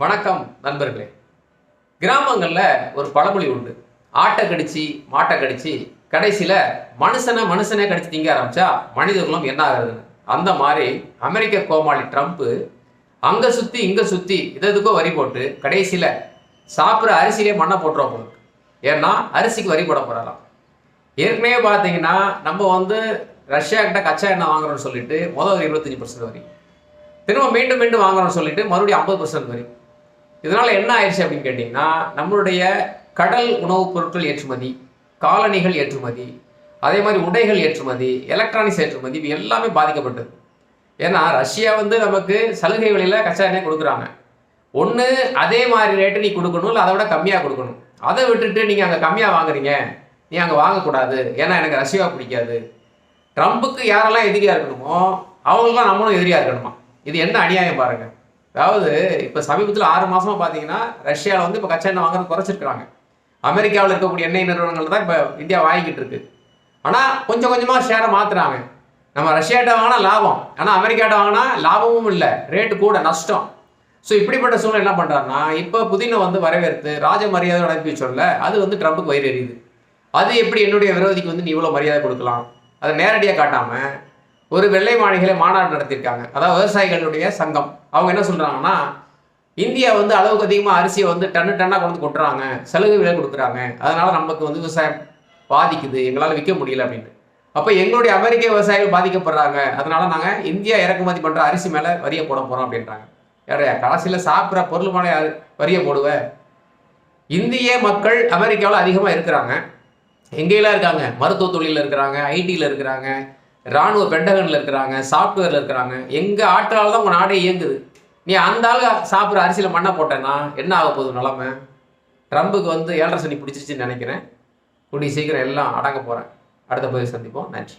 வணக்கம் நண்பர்களே. கிராமங்களில் ஒரு பழமொழி உண்டு. ஆட்டை கடிச்சு மாட்டை கடிச்சு கடைசியில் மனுஷனை மனுஷனே கடிச்சு திங்க ஆரம்பிச்சா மனிதர்களும் என்ன ஆகுதுன்னு அந்த மாதிரி அமெரிக்க கோமாளி ட்ரம்ப்பு அங்கே சுற்றி இங்கே சுற்றி இது எதுக்கோ வரி போட்டு கடைசியில் சாப்பிட்ற அரிசியிலே மண்ணை போட்டுருவோம் போல ஏன்னா அரிசிக்கு வரி போட போகிறாராம் ஏற்கனவே பார்த்தீங்கன்னா நம்ம வந்து ரஷ்யா கிட்ட கச்சா எண்ணெய் வாங்குறோம்னு சொல்லிட்டு முதல் ஒரு இருபத்தஞ்சி பர்சன்ட் வரி. திரும்ப மீண்டும் மீண்டும் வாங்குறோம்னு சொல்லிட்டு மறுபடியும் ஐம்பது பர்சன்ட் வரி. இதனால் என்ன ஆயிடுச்சு அப்படின்னு கேட்டிங்கன்னா நம்மளுடைய கடல் உணவுப் பொருட்கள் ஏற்றுமதி காலணிகள் ஏற்றுமதி அதே மாதிரி உடைகள் ஏற்றுமதி எலக்ட்ரானிக்ஸ் ஏற்றுமதி இது எல்லாமே பாதிக்கப்பட்டது. ஏன்னா ரஷ்யா வந்து நமக்கு சலுகை விலையில் கச்சா எண்ணெய் கொடுக்குறாங்க. ஒன்று அதே மாதிரி ரேட்டு நீ கொடுக்கணும் இல்லை அதை விட கம்மியாக கொடுக்கணும். அதை விட்டுட்டு நீங்கள் அங்கே கம்மியாக வாங்குறீங்க. நீ அங்கே வாங்கக்கூடாது. ஏன்னா எனக்கு ரஷ்யா பிடிக்காது. ட்ரம்புக்கு யாரெல்லாம் எதிரியாக இருக்கணுமோ அவங்களுக்குலாம் நம்மளும் எதிரியாக இருக்கணுமா? இது என்ன அநியாயம் பாருங்கள் அதாவது இப்போ சமீபத்தில் ஆறு மாசமா பார்த்தீங்கன்னா ரஷ்யாவில் வந்து இப்போ கச்சா எண்ணெய் வாங்குறது குறைச்சிருக்கிறாங்க. அமெரிக்காவில் இருக்கக்கூடிய எண்ணெய் நிறுவனங்கள் தான் இப்போ இந்தியா வாங்கிக்கிட்டு இருக்கு. ஆனால் கொஞ்சம் கொஞ்சமாக ஷேரை மாற்றுறாங்க நம்ம ரஷ்யாட்ட வாங்கினா லாபம். ஆனால் அமெரிக்காட்ட வாங்கினா லாபமும் இல்லை. ரேட்டு கூட நஷ்டம். ஸோ இப்படிப்பட்ட சூழ்நிலை என்ன பண்ணுறாருன்னா இப்போ புதினை வந்து வரவேற்று ராஜ மரியாதை அனுப்பி சொல்ல அது வந்து ட்ரம்புக்கு வயிறு எறியுது அது எப்படி என்னுடைய விரோதிக்கு வந்து நீ இவ்வளோ மரியாதை கொடுக்கலாம்? அதை நேரடியாக காட்டாமல் ஒரு வெள்ளை மாளிகையில மாநாடு நடத்தியிருக்காங்க. அதாவது விவசாயிகளுடைய சங்கம். அவங்க என்ன சொல்றாங்கன்னா இந்தியா வந்து அளவுக்கு அதிகமாக அரிசியை வந்து டன்னு டன்னாக கொண்டு வந்து கொட்டுறாங்க. சலுகை விலை கொடுக்குறாங்க. அதனால் நமக்கு வந்து விவசாயம் பாதிக்குது. எங்களால் விற்க முடியல அப்படின்ட்டு. அப்போ எங்களுடைய அமெரிக்க விவசாயிகள் பாதிக்கப்படுறாங்க. அதனால நாங்கள் இந்தியா இறக்குமதி பண்ணுற அரிசி மேலே வரியை போட போகிறோம் அப்படின்றாங்க. யாரையா கடைசியில் சாப்பிட்ற பொருள் மேலே யாரு வரியை இந்திய மக்கள் அமெரிக்காவில் அதிகமாக இருக்கிறாங்க. எங்கேயெல்லாம் இருக்காங்க? மருத்துவ தொழிலில் இருக்கிறாங்க ஐடியில் இருக்கிறாங்க. ராணுவ பெண்டகனில் இருக்கிறாங்க சாஃப்ட்வேரில் இருக்கிறாங்க. எங்கள் ஆற்றால் தான் உங்கள் நாடே இயங்குது. நீ அந்த ஆள் சாப்பிட்ற அரிசியில் மண்ணை போட்டேன்னா என்ன ஆக போகுது நிலமை? ட்ரம்புக்கு வந்து ஏழரை சனி பிடிச்சிருச்சுன்னு நினைக்கிறேன். கூடிய சீக்கிரம் எல்லாம் அடங்க போகிறேன் அடுத்த பதிவு சந்திப்போம். நன்றி.